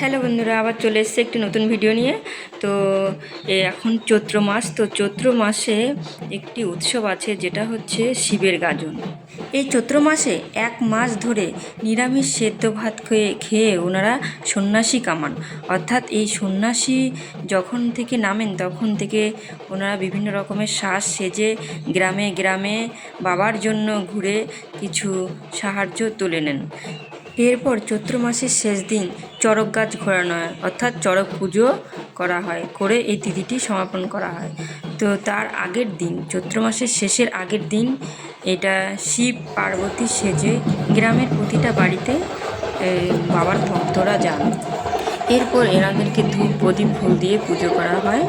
Hello বন্ধুরা, আবার চলে এসেছে একটি নতুন ভিডিও নিয়ে। তো এখন চৈত্র মাস, তো চৈত্র মাসে একটি উৎসব আছে, যেটা হচ্ছে শিবের গাজন। এই চৈত্র মাসে এক মাস ধরে নিরামিষ সেদ্ধ ভাত খেয়ে খেয়ে ওনারা সন্ন্যাসী কামান। অর্থাৎ এই সন্ন্যাসী যখন থেকে নামেন, তখন থেকে ওনারা বিভিন্ন রকমের শ্বাস সেজে গ্রামে গ্রামে বাবার জন্য ঘুরে কিছু সাহায্য তুলে নেন। এরপর চৈত্র মাসের শেষ দিন চড়ক গাছ ঘোরানো হয়, অর্থাৎ চড়ক পুজো করা হয়, করে এই তিথিটি সমাপন করা হয়। তো তার আগের দিন, চৈত্র মাসের শেষের আগের দিন এটা শিব পার্বতী সেজে গ্রামের প্রতিটা বাড়িতে বাবার ভক্তরা যান। এরপর এনাদেরকে ধূপ, প্রদীপ, ফুল দিয়ে পুজো করা হয়।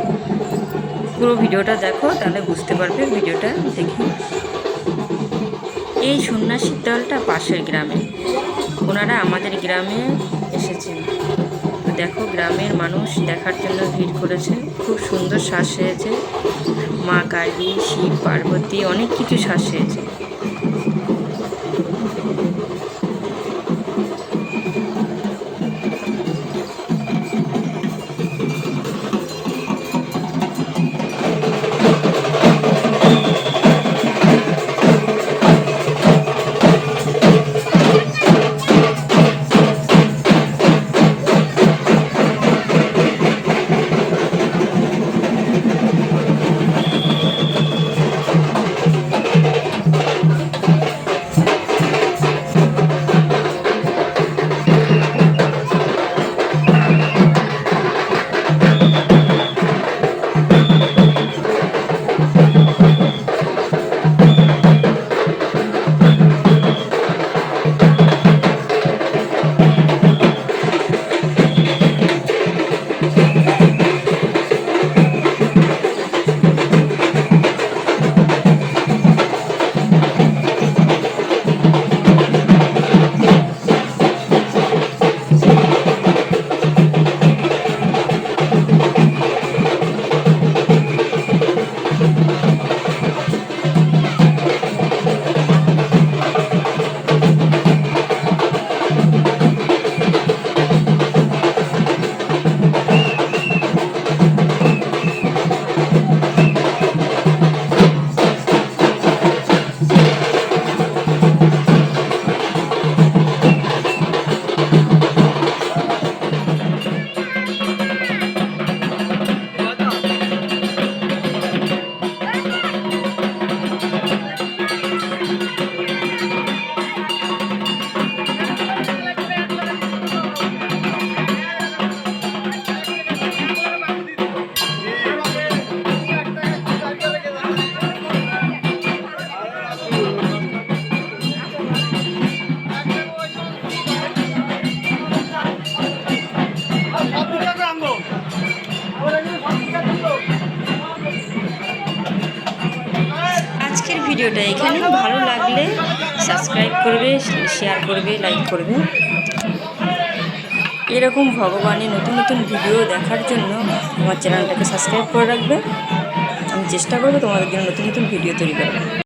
পুরো ভিডিওটা দেখো, তাহলে বুঝতে পারবে ভিডিওটা দেখি। এই সন্ন্যাসীর দলটা পাশের গ্রামে। ওনারা আমাদের গ্রামে এসেছেন। দেখো, গ্রামের মানুষ দেখার জন্য ভিড় করেছে। খুব সুন্দর শ্বাস হয়েছে মা কালী, শিব, পার্বতী, অনেক কিছু শ্বাস হয়েছে ভিডিওটা এখানে ভালো লাগলে সাবস্ক্রাইব করবে শেয়ার করবে লাইক করবে। এরকম ভগবানের নতুন নতুন ভিডিও দেখার জন্য আমার চ্যানেলটাকে সাবস্ক্রাইব করে রাখবে। আমি চেষ্টা করব তোমাদের জন্য নতুন নতুন ভিডিও তৈরি করব